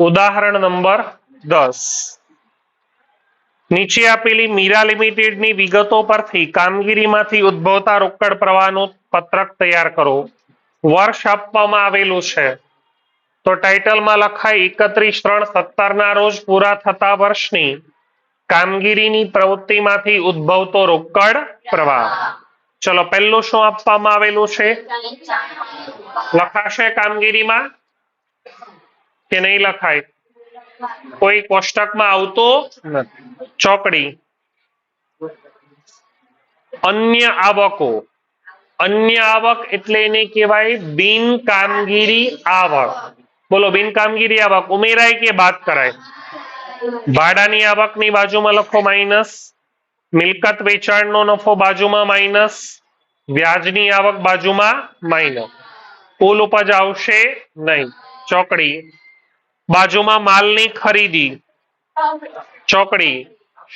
ઉદાહરણ નંબર દસ. નીચે આપેલી મીરા લિમિટેડની વિગતો પરથી કામગીરીમાંથી ઉદ્ભવતા રોકડ પ્રવાહનું પત્રક તૈયાર કરો. વર્ષ આપવામાં આવેલું છે. તો ટાઇટલમાં લખાય, એકત્રીસ ત્રણ સત્તર ના રોજ પૂરા થતા વર્ષની કામગીરીની પ્રવૃત્તિમાંથી ઉદ્ભવતો રોકડ પ્રવાહ. ચલો, પહેલું શું આપવામાં આવેલું છે? લખાશે કામગીરીમાં. કે નહીં લખાય? કોઈ કોષ્ટકમાં આવતો ચોકડી. અન્ય આવકો. અન્ય આવક એટલે એને કહેવાય બિન કામગીરી આવક. બોલો, બિન કામગીરી આવક. ઉમેરાય કે બાદ કરાય? ભાડાની આવકની બાજુમાં લખો માઇનસ. મિલકત વેચાણનો નફો બાજુમાં માઇનસ. વ્યાજની આવક બાજુમાં માઇનસ. કુલ ઉપજ આવશે નહીં. ચોકડી. બાજુમાં માલની ખરીદી. ચોકડી.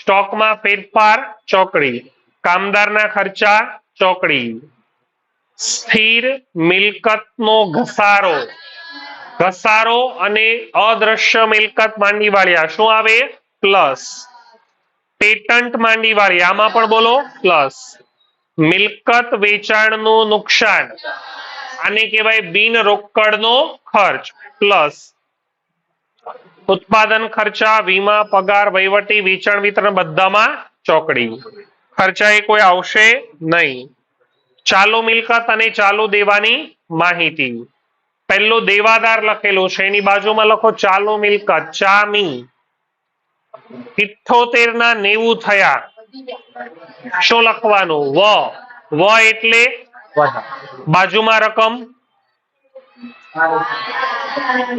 સ્ટોકમાં ફેરફાર, ચોકડી. કામદારના ખર્ચા, ચોકડી. સ્થિર મિલકતનો ઘસારો. ઘસારો અને અદ્રશ્ય મિલકત માંડી વાળ્યા શું આવે? પ્લસ. પેટન્ટ માંડી વાળી આમાં પણ બોલો, પ્લસ. મિલકત વેચાણનું નુકસાન. આને કહેવાય બિન રોકડનો ખર્ચ. પ્લસ. ઉત્પાદન ખર્ચા, વીમા, પગાર, વહીવટી, વેચાણ, વિતરણ બધામાં ચોકડી. ખર્ચા એ કોઈ આવશે નહીં. ચાલુ મિલકત અને ચાલુ દેવાની માહિતી. પહેલો દેવાદાર લખેલું છે. એની બાજુમાં લખો, ચાલુ મિલકત, ચામી. ઇઠોતેર ના નેવું થયા. શું લખવાનું? વ. વ એટલે બાજુમાં રકમ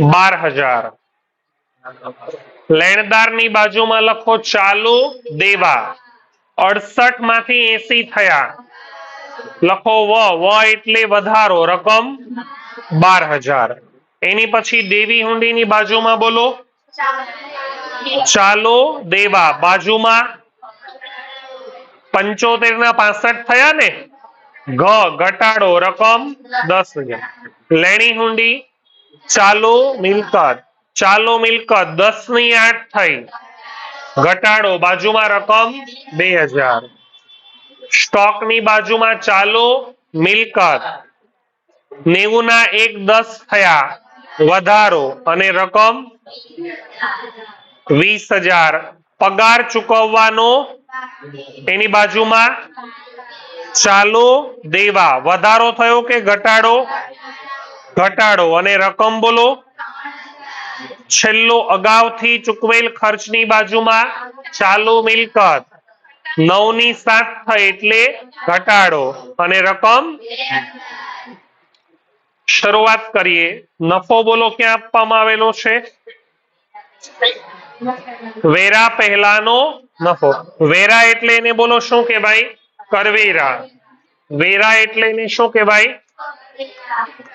બાર હજાર. લેણદારની બાજુમાં લખો ચાલુ દેવા. અડસઠમાંથી એસી થયા. લખો વ વ એટલે વધારો, રકમ બાર હજાર. એની પછી દેવી હુંડીની બાજુમાં બોલો. ચાલો દેવા. બાજુમાં પંચોતેર ના પાસઠ થયા ને? ઘ, ઘટાડો, રકમ દસ હજાર. લેણી હુંડી, ચાલો, મિલકત. ચાલુ મિલકત દસની આઠ થઈ. ઘટાડો બાજુમાં રકમ બે હજાર. સ્ટોકની બાજુમાં ચાલુ મિલકત. નેવું ના એક દસ થયા. વધારો અને રકમ વીસ હજાર. પગાર ચૂકવવાનો. એની બાજુમાં ચાલુ દેવા. વધારો થયો કે ઘટાડો? ઘટાડો. અને રકમ બોલો. છેલ્લો અગાઉથી ચૂકવેલ ખર્ચની બાજુમાં ચાલુ મિલકત. નવની સાત થઈ એટલે ઘટાડો અને રકમ. શરૂઆત કરીએ. નફો બોલો ક્યાં આપવામાં આવેલો છે? વેરા પહેલાનો નફો. વેરા એટલે એને બોલો શું કહેવાય? કરવેરા. વેરા એટલે એને શું કહેવાય?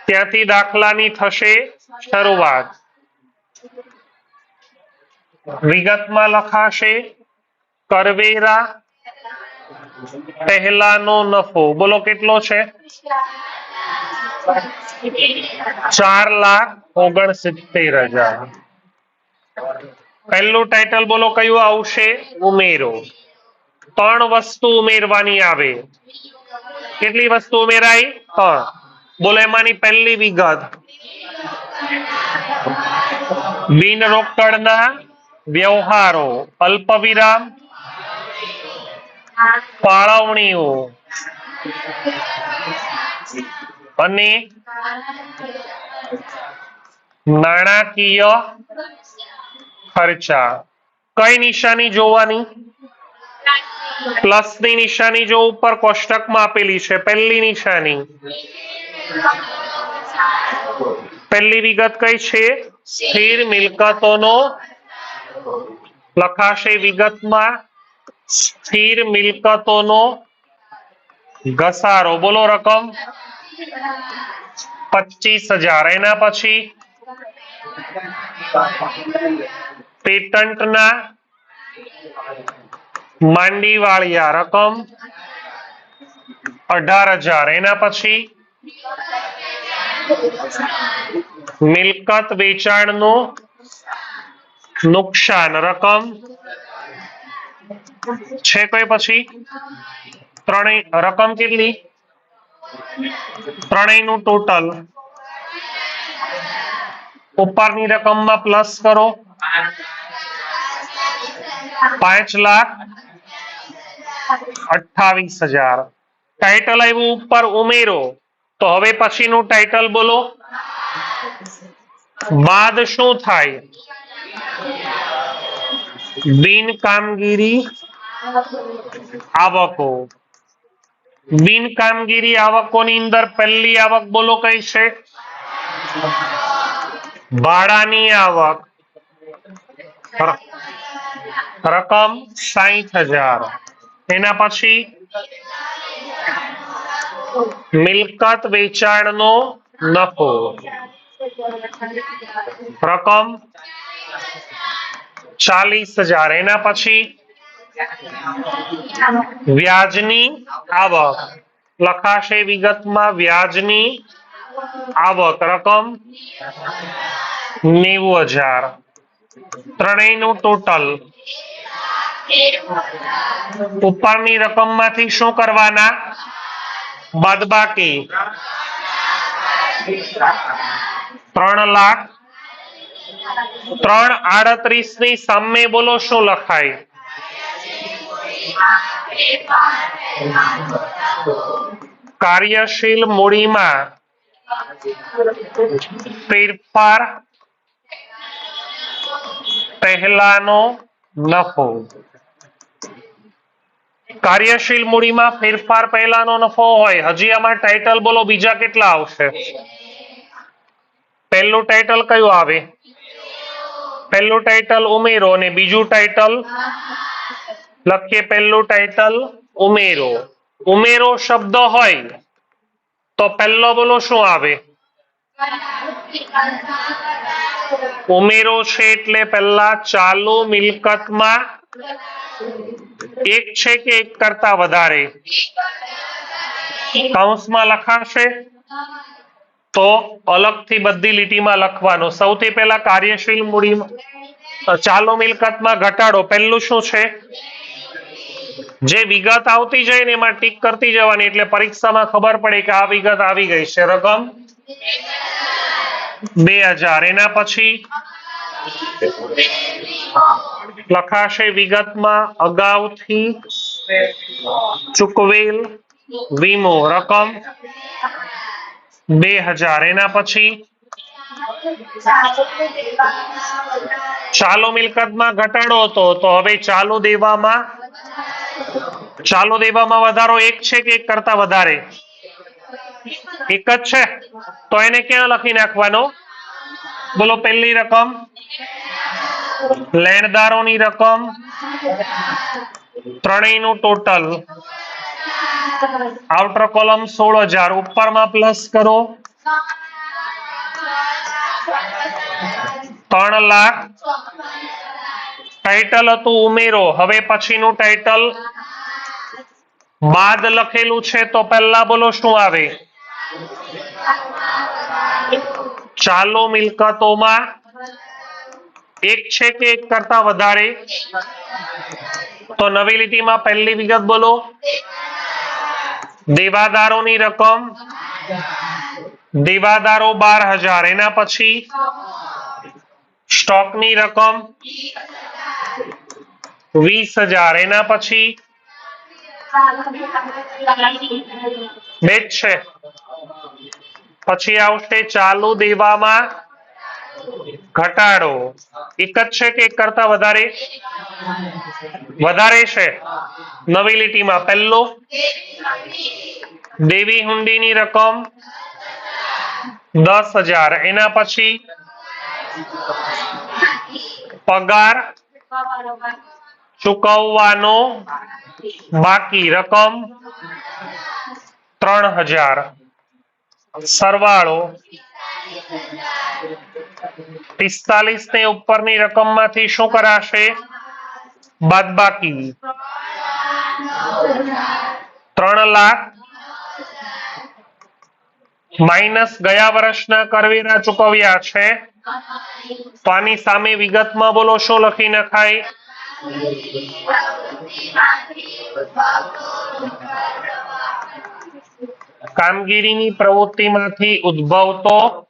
ત્યાંથી દાખલાની થશે શરૂઆત. વિગતમાં લખાશે, કરવેરા પહેલાનો નફો. બોલો કેટલો છે? ચાર લાખ ઓગણસિત્તેર હજાર. પહેલું ટાઇટલ બોલો કયું આવશે? ઉમેરો. ત્રણ વસ્તુ ઉમેરવાની આવે. કેટલી વસ્તુ ઉમેરાય ત્રણ. બોલો એમાંની પહેલી વિગત. બિન રોકડના વ્યવહારો અલ્પ વિરામ ફાળવણીઓ અને નાણાકીય ખર્ચા. કઈ નિશાની જોવાની? પ્લસની નિશાની જો ઉપર કોષ્ટકમાં આપેલી છે, પહેલી નિશાની. પહેલી વિગત કઈ છે? સ્થિર મિલકતોનો લખાશે વિગતમાં. સ્થિર મિલકતોનો ઘસારો. બોલો રકમ. પચીસ હજાર. એના પછી પેટન્ટના માંડી વાળિયા રકમ અઢાર હજાર. એના પછી મિલકત વેચાણનું નુકસાન, રકમ છે કોઈ પછી? ત્રણેય, રકમ કેટલી? ત્રણેયનું ટોટલ. ઉપરની રકમમાં પ્લસ કરો. પાંચ લાખ અઠ્ઠાવીસ હજાર. ટાઇટલ આવ્યું ઉપર ઉમેરો. તો હવે પછીનું ટાઇટલ બોલો. બાદ શું થાય? બિન કામગીરી આવકો. બિન કામગીરી આવકોની અંદર પહેલી આવક બોલો કઈ છે? ભાડાની આવક. ર- રકમ સાહીઠ હજાર. એના પછી? મિલકત વેચાણનો નફો. રકમ ચાલીસ હજાર. એના પછી વ્યાજની આવક. લખાશે વિગતમાં વ્યાજની આવક. રકમ નેવું હજાર. ત્રણેયનું ટોટલ. ઉપરની રકમમાંથી શું કરવાના? બાદબાકી. ત્રણ લાખ. ત્રણ આડત્રીસની સામે બોલો શું લખાય? કાર્યશીલ મૂડીમાં. ફેરફાર પહેલાનો નફો. કાર્યશીલ મૂડીમાં ફેરફાર પહેલાનો નફો હોય, હજી આમાં ટાઇટલ બોલો, બીજા કેટલા આવશે? પહેલું ટાઇટલ કયું આવે? પહેલું ટાઇટલ ઉમેરો અને બીજું ટાઇટલ લખીએ પહેલું ટાઇટલ ઉમેરો. ઉમેરો શબ્દ હોય, તો પહેલો બોલો શું આવે? ઉમેરો છે એટલે પહેલા ચાલુ મિલકતમાં એક છે કે એક કરતા વધારે? કૌંસમાં લખાશે? તો અલગથી બધી લીટીમાં લખવાનું. સૌથી પહેલા કાર્યશીલ મૂડીમાં ચાલુ મિલકતમાં ઘટાડો. પહેલું શું છે? જે વિગત આવતી જાય ને એમાં ટીક કરતી જવાની, એટલે પરીક્ષામાં ખબર પડે કે આ વિગત આવી ગઈ છે. રકમ? બે હજાર. એના પછી લખાશે વિગતમાં, અગાઉથી ચૂકવેલ વીમો રકમ બે હજાર. એના પછી, ચાલુ મિલકતમાં ઘટાડો હતો, તો હવે ચાલુ દેવામાં ચાલુ દેવામાં વધારો એક છે કે એક કરતા વધારે? એક જ છે. તો એને ક્યાં લખી નાખવાનો? બોલો, પહેલી રકમ લેણદારોની રકમ ત્રણેયનું ટોટલ. આઉટર કોલમ સોળ હજાર ઉપરમાં પ્લસ કરો. ત્રણ લાખ. ટાઇટલ હતું ઉમેરો. હવે પછીનું ટાઇટલ બાદ લખેલું છે તો પહેલા બોલો શું આવે? ચાલો મિલકતોમાં એક છે કે એક કરતા વધારે? તો નવી લીટીમાં પહેલી વિગત બોલો. દેવાદારોની રકમ દેવાદારો બાર હજાર. એના પછી સ્ટોકની રકમ વીસ હજાર. એના પછી બે જ છે. પછી આવશે ચાલુ દેવામાં ઘટાડો. એક જ છે કે એક કરતા વધારે? વધારે છે? નવી લીટીમાં પહેલો. દેવી હુંડીની રકમ દસ હજાર. એના પછી પગાર ચૂકવવાનો બાકી રકમ ત્રણ હજાર. સરવાળો પિસ્તાલીસ ને ઉપરની રકમમાંથી શું કરાશે? બાદબાકી. ત્રણ લાખ. માઇનસ ગયા વર્ષના કરવેરા ચૂકવ્યા છે. તો આની સામે વિગતમાં બોલો, શું લખી નખાય? કામગીરીની પ્રવૃત્તિમાંથી ઉદ્ભવતો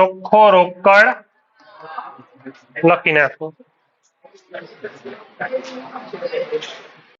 ચોખ્ખો રોકડ લખી નાખો.